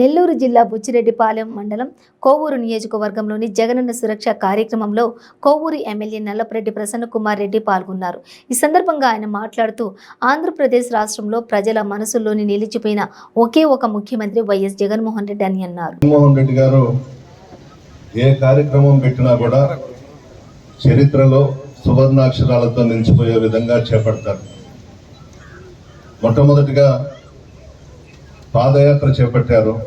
నెల్లూరు జిల్లా బుచ్చిరెడ్డిపాలెం మండలం కోవూరు నియోజకవర్గంలోని జగనన్న సురక్ష కార్యక్రమంలో కోవూరు ఎమ్మెల్యే నల్లపరెడ్డి ప్రసన్నకుమార్ రెడ్డి పాల్గొన్నారు. ఈ సందర్భంగా ఆయన మాట్లాడుతూ ఆంధ్రప్రదేశ్ రాష్ట్రంలో ప్రజల మనసుల్లోని నిలిచిపోయిన ఒకే ఒక ముఖ్యమంత్రి వైఎస్ జగన్మోహన్ రెడ్డి అని అన్నారు. జగన్మోహన్ రెడ్డి గారు ఏ కార్యక్రమం పెట్టినా కూడా చరిత్రలో సువర్ణాక్షరాలతో నిలిచిపోయే విధంగా చేపడతారు. మొట్టమొదటిగా పాదయాత్ర చేపట్టారు.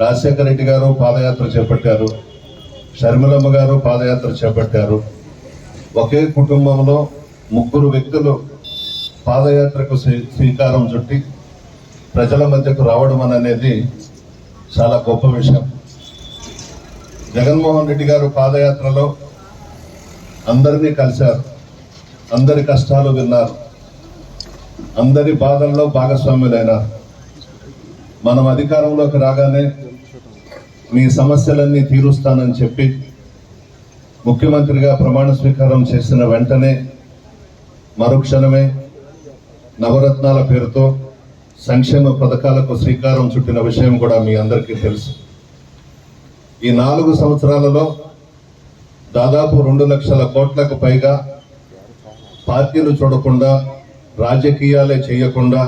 రాజశేఖర రెడ్డి గారు పాదయాత్ర చేపట్టారు. షర్మిలమ్మ గారు పాదయాత్ర చేపట్టారు. ఒకే కుటుంబంలో ముగ్గురు వ్యక్తులు పాదయాత్రకు శ్రీ- శ్రీకారం చుట్టి ప్రజల మధ్యకు రావడం అనేది చాలా గొప్ప విషయం. జగన్మోహన్ రెడ్డి గారు పాదయాత్రలో అందరినీ కలిశారు. అందరి కష్టాలు విన్నారు. అందరి బాధల్లో భాగస్వాములైనారు. మనం అధికారంలోకి రాగానే మీ సమస్యలన్నీ తీరుస్తానని చెప్పి ముఖ్యమంత్రిగా ప్రమాణ స్వీకారం చేసిన వెంటనే మరుక్షణమే నవరత్నాల పేరుతో సంక్షేమ పథకాలకు శ్రీకారం చుట్టిన విషయం కూడా మీ అందరికీ తెలుసు. ఈ నాలుగు సంవత్సరాలలో దాదాపు రెండు లక్షల కోట్లకు పైగా పార్టీలు చూడకుండా రాజకీయాలే చేయకుండా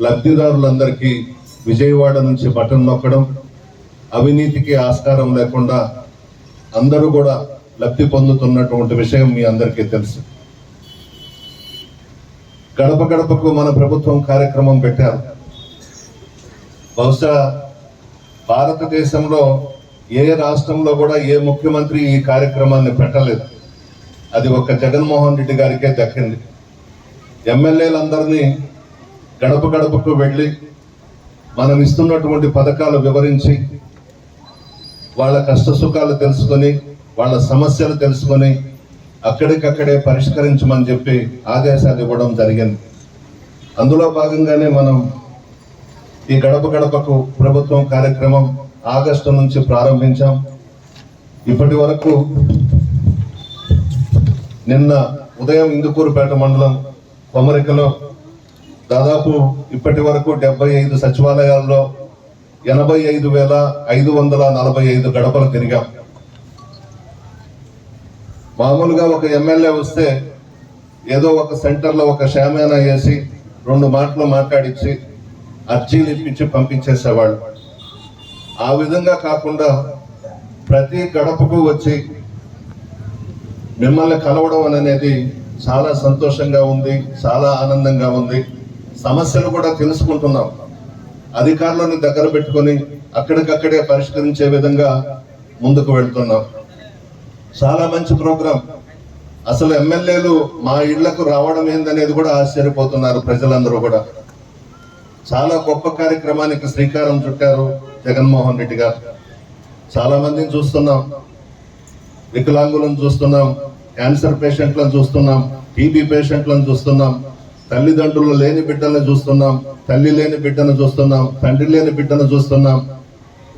లబ్ధిదారులందరికీ విజయవాడ నుంచి బటన్ నొక్కడం అవినీతికి ఆస్కారం లేకుండా అందరూ కూడా లబ్ధి పొందుతున్నటువంటి విషయం మీ అందరికీ తెలుసు. గడప గడపకు మన ప్రభుత్వం కార్యక్రమం పెట్టారు. బహుశా భారతదేశంలో ఏ రాష్ట్రంలో కూడా ఏ ముఖ్యమంత్రి ఈ కార్యక్రమాన్ని పెట్టలేదు. అది ఒక జగన్మోహన్ రెడ్డి గారికే దక్కింది. ఎమ్మెల్యేలందరినీ గడప గడపకు వెళ్ళి మనం ఇస్తున్నటువంటి పథకాలు వివరించి వాళ్ళ కష్ట సుఖాలు తెలుసుకొని వాళ్ళ సమస్యలు తెలుసుకొని అక్కడికక్కడే పరిష్కరించమని చెప్పి ఆదేశాలు ఇవ్వడం జరిగింది. అందులో భాగంగానే మనం ఈ గడప గడపకు ప్రభుత్వం కార్యక్రమం ఆగస్టు నుంచి ప్రారంభించాం. ఇప్పటి వరకు నిన్న ఉదయం ఇందుకూరుపేట మండలం కొమరికలో దాదాపు ఇప్పటి వరకు డెబ్బై ఐదు సచివాలయాల్లో ఎనభై ఐదు వేల ఐదు వందల నలభై ఐదు గడపలు తిరిగాం. మామూలుగా ఒక ఎమ్మెల్యే వస్తే ఏదో ఒక సెంటర్లో ఒక షామేనా వేసి రెండు మాటలు మాట్లాడించి అర్జీలు ఇప్పించి పంపించేసేవాళ్ళు. ఆ విధంగా కాకుండా ప్రతి గడపకు వచ్చి మిమ్మల్ని కలవడం అనేది చాలా సంతోషంగా ఉంది చాలా ఆనందంగా ఉంది. సమస్యలు కూడా తెలుసుకుంటున్నాం. అధికారులను దగ్గర పెట్టుకొని అక్కడికక్కడే పరిష్కరించే విధంగా ముందుకు వెళ్తున్నాం. చాలా మంచి ప్రోగ్రాం. అసలు ఎమ్మెల్యేలు మా ఇళ్ళకు రావడం ఏందనేది కూడా ఆశ్చర్యపోతున్నారు ప్రజలందరూ కూడా. చాలా గొప్ప కార్యక్రమానికి శ్రీకారం చుట్టారు జగన్మోహన్ రెడ్డి గారు. చాలా మందిని చూస్తున్నాం. వికలాంగులను చూస్తున్నాం. క్యాన్సర్ పేషెంట్లను చూస్తున్నాం. టీబీ పేషెంట్లను చూస్తున్నాం. తల్లిదండ్రులు లేని బిడ్డలను చూస్తున్నాం తల్లి లేని బిడ్డను చూస్తున్నాం తండ్రి లేని బిడ్డను చూస్తున్నాం.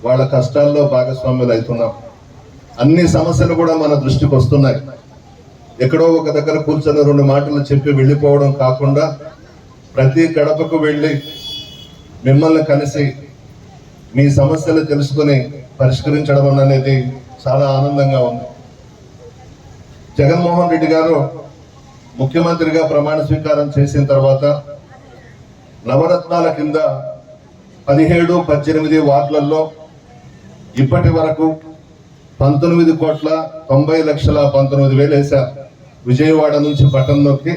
వాళ్ళ కష్టాల్లో భాగస్వాములు అవుతున్నాం. అన్ని సమస్యలు కూడా మన దృష్టికి వస్తున్నాయి. ఎక్కడో ఒక దగ్గర కూర్చొని రెండు మాటలు చెప్పి వెళ్ళిపోవడం కాకుండా ప్రతి గడపకు వెళ్ళి మిమ్మల్ని కలిసి మీ సమస్యలు తెలుసుకొని పరిష్కరించడం అనేది చాలా ఆనందంగా ఉంది. జగన్మోహన్ రెడ్డి గారు ముఖ్యమంత్రిగా ప్రమాణ స్వీకారం చేసిన తర్వాత నవరత్నాల కింద పదిహేడు పద్దెనిమిది వార్డులలో ఇప్పటి వరకు పంతొమ్మిది కోట్ల తొంభై లక్షల పంతొమ్మిది వేలు వేశారు. విజయవాడ నుంచి పట్టణంలోకి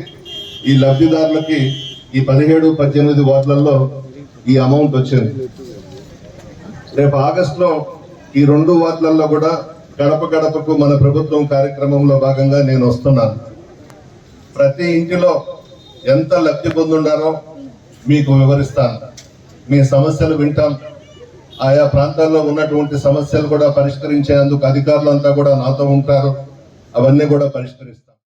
ఈ లబ్ధిదారులకి ఈ పదిహేడు పద్దెనిమిది వార్డులలో ఈ అమౌంట్ వచ్చింది. రేపు ఆగస్టులో ఈ రెండు వార్డులలో కూడా గడప గడపకు మన ప్రభుత్వం కార్యక్రమంలో భాగంగా నేను వస్తున్నాను. ప్రతి ఇంటిలో ఎంత లబ్ధి పొందుండారో మీకు వివరిస్తాను. మీ సమస్యలు వింటాం. ఆయా ప్రాంతాల్లో ఉన్నటువంటి సమస్యలు కూడా పరిష్కరించేందుకు అధికారులంతా కూడా నాతో ఉంటారు. అవన్నీ కూడా పరిష్కరిస్తాం.